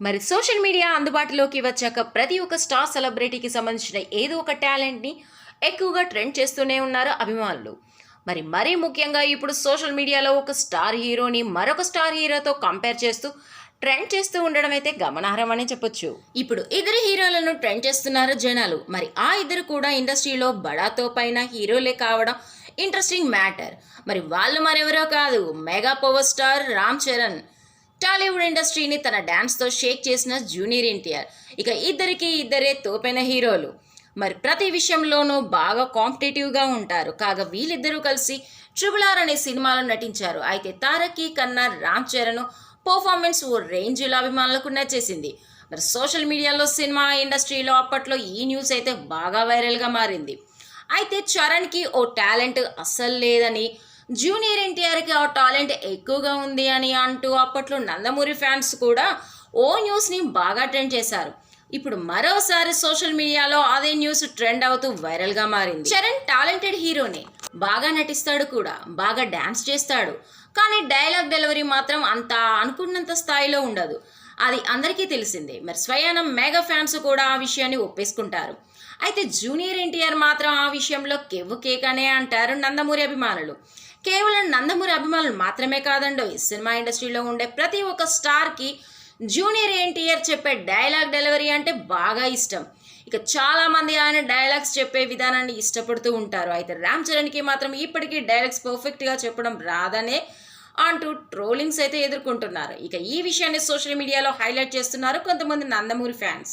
మరి social media అందుబాటులోకి వచ్చాక ప్రతి ఒక్క స్టార్ సెలబ్రిటీకి సంబంధించిన ఏదో ఒక టాలెంట్ని ఎక్కువగా ట్రెండ్ చేస్తూనే ఉన్నారు అభిమానులు. మరి మరీ ముఖ్యంగా ఇప్పుడు సోషల్ మీడియాలో ఒక స్టార్ హీరోని మరొక స్టార్ హీరోతో కంపేర్ చేస్తూ ట్రెండ్ చేస్తూ ఉండడం అయితే గమనార్హం అని చెప్పొచ్చు. ఇప్పుడు ఇద్దరు హీరోలను ట్రెండ్ చేస్తున్నారు జనాలు. మరి ఆ ఇద్దరు కూడా ఇండస్ట్రీలో బడాతో పైన హీరోలే కావడం ఇంట్రెస్టింగ్ మ్యాటర్. మరి వాళ్ళు మరెవరో కాదు. Mega power star Ram Charan. Tollywood ఇండస్ట్రీని తన డ్యాన్స్తో షేక్ చేసిన జూనియర్ ఎన్టీఆర్. ఇక ఇద్దరికి ఇద్దరే తోపైన హీరోలు. మరి ప్రతి విషయంలోనూ బాగా కాంపిటేటివ్గా ఉంటారు. కాగా వీళ్ళిద్దరూ కలిసి ట్రిబుల్ ఆర్ అనే సినిమాలో నటించారు. అయితే తారకి కన్నా రామ్ చరణ్ పర్ఫార్మెన్స్ ఓ రేంజ్లో అభిమానులకు నచ్చేసింది. మరి సోషల్ మీడియాలో సినిమా ఇండస్ట్రీలో అప్పట్లో ఈ న్యూస్ అయితే బాగా వైరల్గా మారింది. అయితే చరణ్కి ఓ టాలెంట్ అస్సలు లేదని జూనియర్ ఎన్టీఆర్కి ఆ టాలెంట్ ఎక్కువగా ఉంది అని అంటూ అప్పట్లో నందమూరి ఫ్యాన్స్ కూడా ఓ న్యూస్ని బాగా ట్రెండ్ చేశారు. ఇప్పుడు మరోసారి సోషల్ మీడియాలో అదే న్యూస్ ట్రెండ్ అవుతూ వైరల్గా మారింది. చరణ్ టాలెంటెడ్ హీరోనే. బాగా నటిస్తాడు కూడా. బాగా డ్యాన్స్ చేస్తాడు. కానీ డైలాగ్ డెలివరీ మాత్రం అంత అనుకున్నంత స్థాయిలో ఉండదు. అది అందరికీ తెలిసిందే. మరి స్వయానం మెగా ఫ్యాన్స్ కూడా ఆ విషయాన్ని ఒప్పేసుకుంటారు. అయితే జూనియర్ ఎన్టీఆర్ మాత్రం ఆ విషయంలో కెవ్వు కేకనే అంటారు నందమూరి అభిమానులు. కేవలం నందమూరి అభిమానులు మాత్రమే కాదండో ఈ సినిమా ఇండస్ట్రీలో ఉండే ప్రతి ఒక్క స్టార్కి జూనియర్ ఎన్టీఆర్ చెప్పే డైలాగ్ డెలివరీ అంటే బాగా ఇష్టం. ఇక చాలా మంది ఆయన డైలాగ్స్ చెప్పే విధానాన్ని ఇష్టపడుతూ ఉంటారు. అయితే రామ్ చరణ్కి మాత్రం ఇప్పటికీ డైలాగ్స్ పర్ఫెక్ట్గా చెప్పడం రాదనే అంటూ ట్రోలింగ్స్ అయితే ఎదుర్కొంటున్నారు. ఇక ఈ విషయాన్ని సోషల్ మీడియాలో హైలైట్ చేస్తున్నారు కొంతమంది నందమూరి ఫ్యాన్స్.